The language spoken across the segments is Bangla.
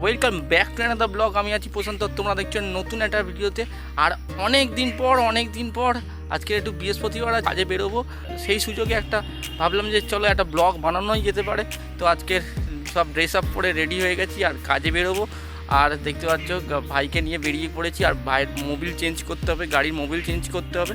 Welcome back to another blog আমি আছি প্রশান্ত। তোমরা দেখছেন নতুন একটা ভিডিওতে। আর অনেক দিন পর, অনেক দিন পর আজকে একটু বৃহস্পতিবার কাজে বেরোবো। সেই সুযোগে একটা ভাবলাম যে চলো একটা ব্লগ বানানোই যেতে পারে। তো আজকের সব ড্রেস আপ পরে রেডি হয়ে গেছি আর কাজে বেরোবো। আর দেখতে পাচ্ছ, ভাইকে নিয়ে বেরিয়ে পড়েছি। আর ভাইয়ের মোবিল চেঞ্জ করতে হবে, গাড়ির মোবিল চেঞ্জ করতে হবে।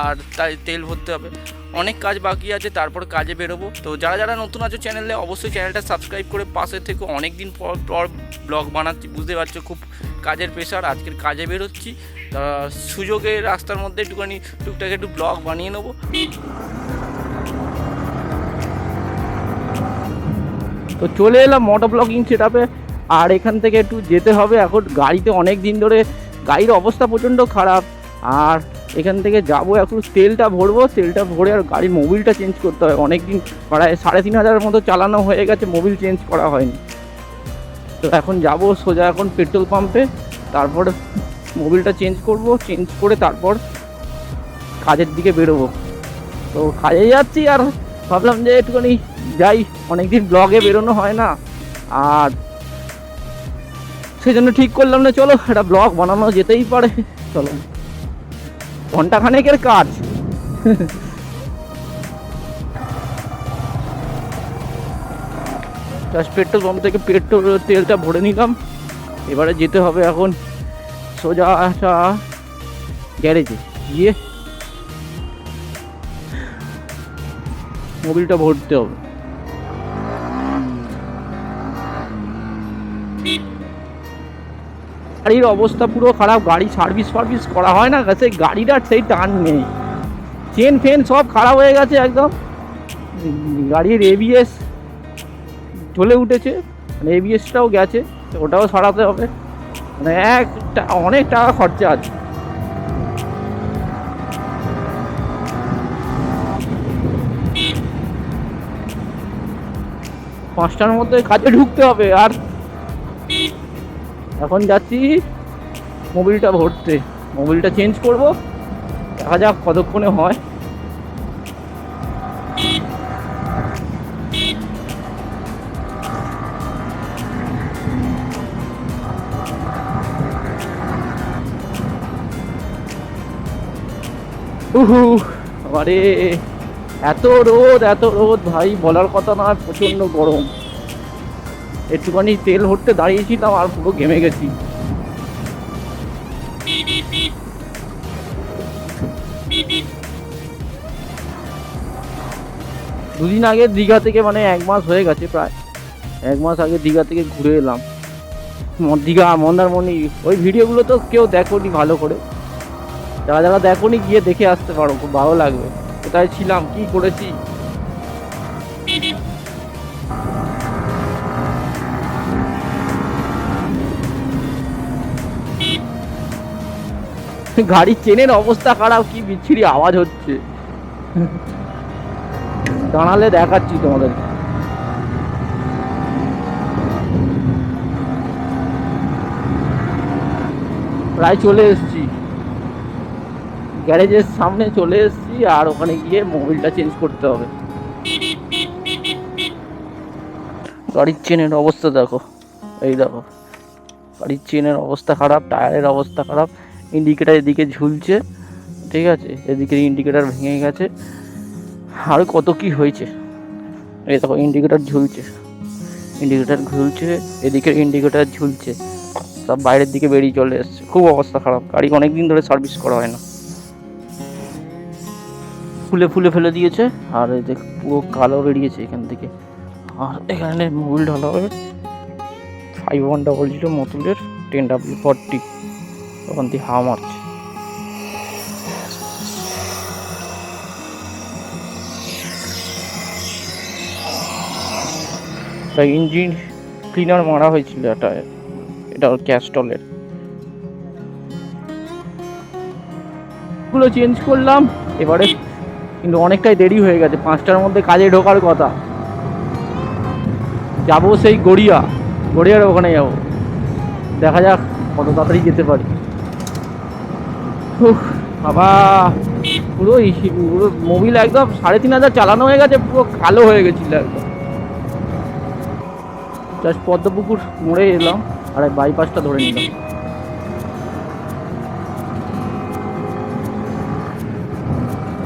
আর তাই তেল ভরতে হবে। অনেক কাজ বাকি আছে, তারপর কাজে বেরোবো। তো যারা যারা নতুন আছো চ্যানেলে, অবশ্যই চ্যানেলটা সাবস্ক্রাইব করে পাশে থেকে। অনেক দিন পর পর ব্লগ বানাচ্ছি, বুঝতে পারছ খুব কাজের প্রেশার। আজকের কাজে বেরোচ্ছি। তা সুযোগে রাস্তার মধ্যে একটুখানি টুকটাক একটু ব্লগ বানিয়ে নেব। তো চলে এলাম মোটো ব্লগিং সেটআপে। আর এখান থেকে একটু যেতে হবে। এখন গাড়িতে অনেক দিন ধরে গাড়ির অবস্থা প্রচণ্ড খারাপ। আর এখান থেকে যাব, এখন তেলটা ভরবো, তেলটা ভরে আর গাড়ির মোবিলটা চেঞ্জ করতে হবে। অনেক দিন প্রায় সাড়ে তিন হাজারের মতো চালানো হয়ে গেছে মোবিল চেঞ্জ করা হয়নি। তো এখন যাব সোজা এখন পেট্রোল পাম্পে তারপর মোবিলটা চেঞ্জ করব চেঞ্জ করে তারপর কাজের দিকে বেরোবো। তো কাজে যাচ্ছি আর ভাবলাম যে একটুখানি যাই, অনেকদিন ব্লগে বেরোনো হয় না। আর সেই জন্য ঠিক করলাম না, চলো একটা ব্লগ বানানো যেতেই পারে, চলো। ঘন্টাখানেকের কাজ। পেট্রোল পাম্প থেকে পেট্রোল তেলটা ভরে নিলাম। এবারে যেতে হবে এখন সোজা আসা গ্যারেজে। গিয়ে মোবিলটা ভরতে হবে। গাড়ির অবস্থা পুরো খারাপ, গাড়ি সার্ভিস ফার্ভিস করা হয় না, সেই গাড়িটার সেই টান নেই। চেন ফেন সব খারাপ হয়ে গেছে একদম। গাড়ির এবিএস জ্বলে উঠেছে মানে এবিএসটাও গেছে ওটাও সারাতে হবে। মানে একটা অনেক টাকা খরচা আছে। পাঁচটার মধ্যে কাজে ঢুকতে হবে, আর এখন যাচ্ছি মোবিলটা ভরতে। মোবিলটা চেঞ্জ করব, দেখা যাক কতক্ষণে হয়। উহু, আরে, এত রোদ এত রোদ, ভাই, বলার কথা না, প্রচণ্ড গরম। একটুখানি তেল ভরতে দাঁড়িয়েছিলাম আর পুরো ঘেমে গেছি। দুদিন আগে দীঘা থেকে মানে এক মাস হয়ে গেছে প্রায়। এক মাস আগে দীঘা থেকে ঘুরে এলাম। দীঘা, মন্দারমণি, ওই ভিডিওগুলো তো কেউ দেখোনি ভালো করে। যারা যারা দেখোনি, গিয়ে দেখে আসতে পারো, খুব ভালো লাগবে। কোথায় ছিলাম, কি করেছি? গাড়ির চেনের অবস্থা খারাপ, কি বিচ্ছিরি আওয়াজ হচ্ছে। দাঁড়ালে দেখাচ্ছি তোমাদের। প্রায় চলে এসেছি। গ্যারেজের সামনে চলে এসেছি, আর ওখানে গিয়ে মোবিলটা চেঞ্জ করতে হবে। গাড়ির চেনের অবস্থা দেখো। এই দেখো। গাড়ির চেনের অবস্থা খারাপ, টায়ারের অবস্থা খারাপ। ইন্ডিকেটার এদিকে ঝুলছে, ঠিক আছে? এদিকে ইন্ডিকেটার ভেঙে গেছে। আর কত কি হয়েছে? এই দেখো ইন্ডিকেটার ঝুলছে। ইন্ডিকেটার ঝুলছে এদিকে ইন্ডিকেটার ঝুলছে। সব বাইরের দিকে বেরিয়ে চলে এসছে। খুব অবস্থা খারাপ। গাড়ি অনেক দিন ধরে সার্ভিস করা হয় না। ফুলে ফুলে ফেলে দিয়েছে, আর এই দেখ পুরো কালো বেরিয়েছে এখান থেকে। আর এখানে মোবিল ঢালা হবে ফাইভ ওয়ান ডবল জিরো মতুলের টেন ডাব্লিউ ফর্টি থেকে হাওয়া মারছে একটা ইঞ্জিন ক্লিনার মারা হয়েছিল এটা এটা ক্যাস্টলের। গুলো চেঞ্জ করলাম, এবারে কিন্তু অনেকটাই দেরি হয়ে গেছে, পাঁচটার মধ্যে কাজে ঢোকার কথা। যাব সেই গড়িয়া, গড়িয়ার ওখানে যাব। দেখা যাক কত তাড়াতাড়ি যেতে পারি। বাবা, পুরো পুরো মোবিল একদম সাড়ে তিন হাজার চালানো হয়ে গেছে, পুরো কালো হয়ে গেছিল একদম। জাস্ট পদ্মপুকুর মোড়ে এলাম, আর বাইপাসটা ধরে নিলাম।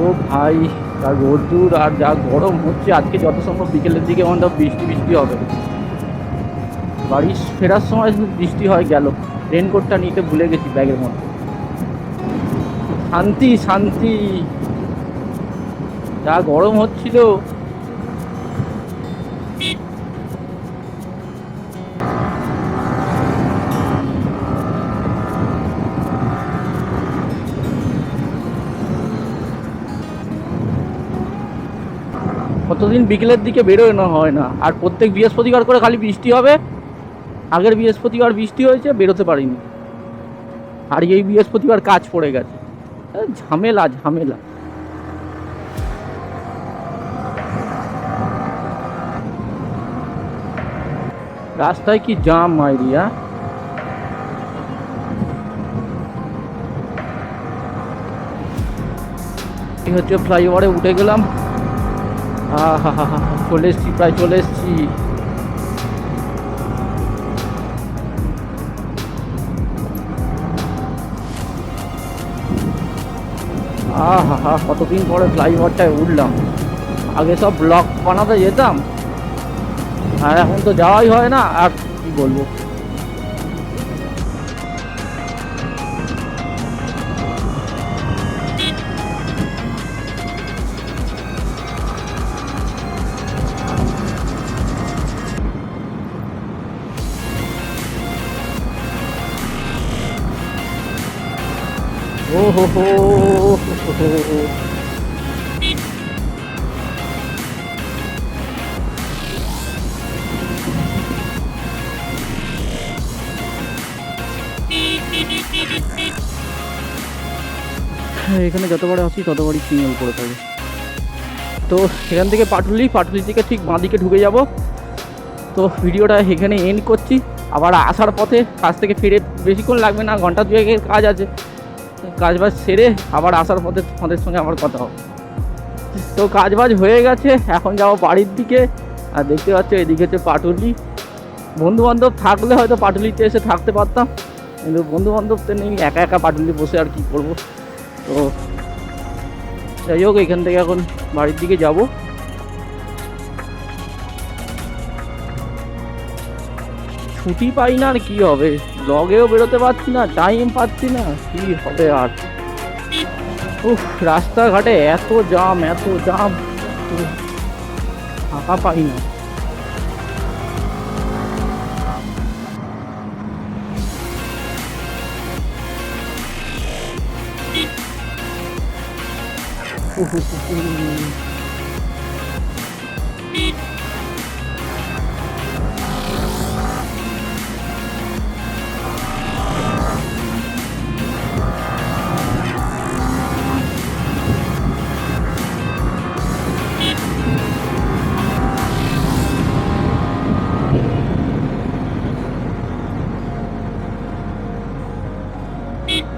ও ভাই, যা রোদ্দুর আর যা গরম হচ্ছে, আজকে যত সম্ভব বিকেলের দিকে আমাদের বৃষ্টি বৃষ্টি হবে। বাড়ি ফেরার সময় বৃষ্টি হয় গেল। রেনকোটটা নিতে ভুলে গেছি ব্যাগের মধ্যে। শান্তি শান্তি। যা গরম হচ্ছিল। কতদিন বিকেলের দিকে বেরোনো হয় না। আর প্রত্যেক বৃহস্পতিবার করে খালি বৃষ্টি হবে? আগের বৃহস্পতিবার বৃষ্টি হয়েছে, বেরোতে পারিনি। আর এই বৃহস্পতিবার কাজ পড়ে গেছে। ঝামেলা ঝামেলা। রাস্তায় কি জাম, মাইরিয়া? এই হচ্ছে ফ্লাইওভারে উঠে গেলাম। আহা হা হা চলে এসছি, প্রায় চলে এসছি। আহা কতদিন পরে ফ্লাইওভারটায় উঠলাম। আগে সব ব্লক বানাতে যেতাম। আর এখন তো যাওয়াই হয় না, আর কি বলব। ও হো হো। হ্যাঁ, এখানে যতবারে আসি ততবারই সিগন্যাল পড়ে থাকে। তো এখান থেকে পাটুলি পাটুলি থেকে ঠিক বাঁদিকে ঢুকে যাব। তো ভিডিওটা এখানে এন্ড করছি। আবার আসার পথে কাজ থেকে ফিরে বেশিক্ষণ লাগবে না ঘণ্টা দুয়েকের কাজ আছে। কাজ বাজ সেরে আবার আসার পথে তোমাদের সঙ্গে আমার কথা হবে। তো কাজ বাজ হয়ে গেছে, এখন যাব বাড়ির দিকে। আর দেখতে পাচ্ছ, এদিকে হচ্ছে পাটুলি। বন্ধু বান্ধব থাকলে হয়তো পাটুলিতে এসে থাকতে পারতাম, কিন্তু বন্ধু বান্ধব তো নেই, একা একা পাটুলি বসে আর কি করব? তো যাই হোক, এখান থেকে এখন বাড়ির দিকে যাব। ছুটি পাই না আর কি হবে? লগেও বেরোতে পারছি না টাইম পাচ্ছি না, কি হবে আর? উফ, রাস্তাঘাটে এত জাম এত জাম ফাঁকা পাই না।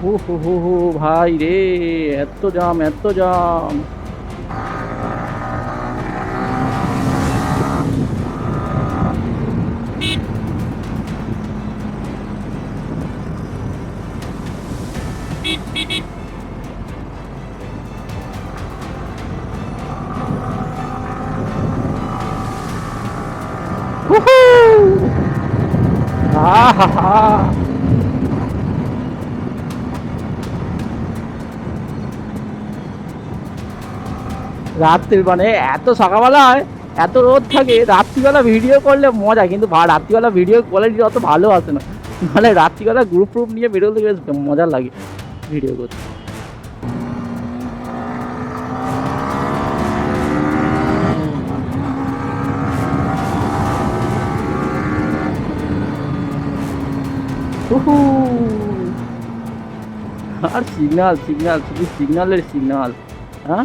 হো হো হো ভাই রে এত জাম এত জাম আহা রাত্রি মানে এত সকালবেলা হয়, এত রোদ থাকে, রাত্রিবেলা ভিডিও করলে মজা, কিন্তু রাত্রিবেলা ভিডিও কোয়ালিটি অত ভালো আসে না। মানে রাত্রিবেলা গ্রুপ ফ্রুপ নিয়ে বেরোতে বেশ মজা লাগে ভিডিও করতে। আর সিগনাল সিগনাল শুধু সিগনালের সিগনাল হ্যাঁ?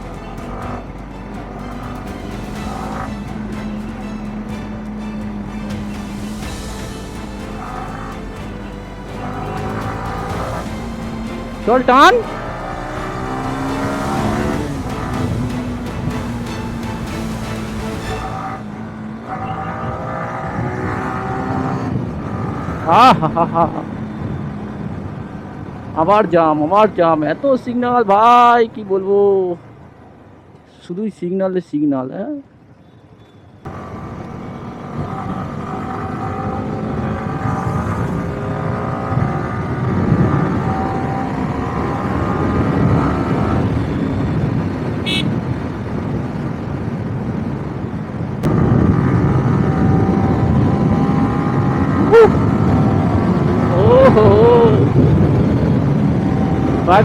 सुल्तान हाँ हाँ हाँ हाँ हाँ हमार जाम हमार जाम तो सिग्नल, भाई की बोलवो शुद्ध सिग्नल सिग्नल है।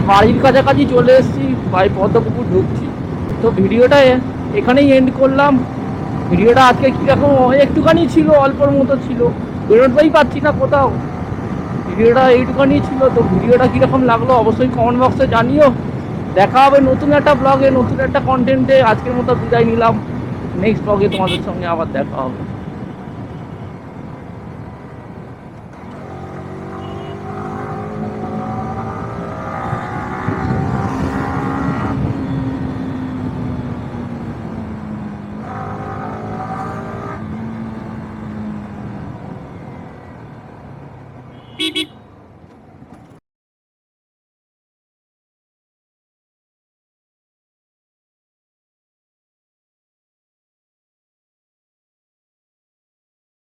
বাড়ির কাছাকাছি চলে এসেছি বাড়ি পদ্মপুকুর ঢুকছি। তো ভিডিওটা এখানেই এন্ড করলাম। ভিডিওটা আজকে কীরকম একটুখানি ছিল, অল্পর মতো ছিল। বেরোতেই পাচ্ছি না কোথাও। ভিডিওটা এইটুখানি ছিল, তো ভিডিওটা কীরকম লাগল অবশ্যই কমেন্ট বক্সে জানিও। দেখা হবে নতুন একটা ব্লগে নতুন একটা কন্টেন্টে আজকের মতো বিদায় নিলাম। নেক্সট ব্লগে তোমাদের সঙ্গে আবার দেখা হবে।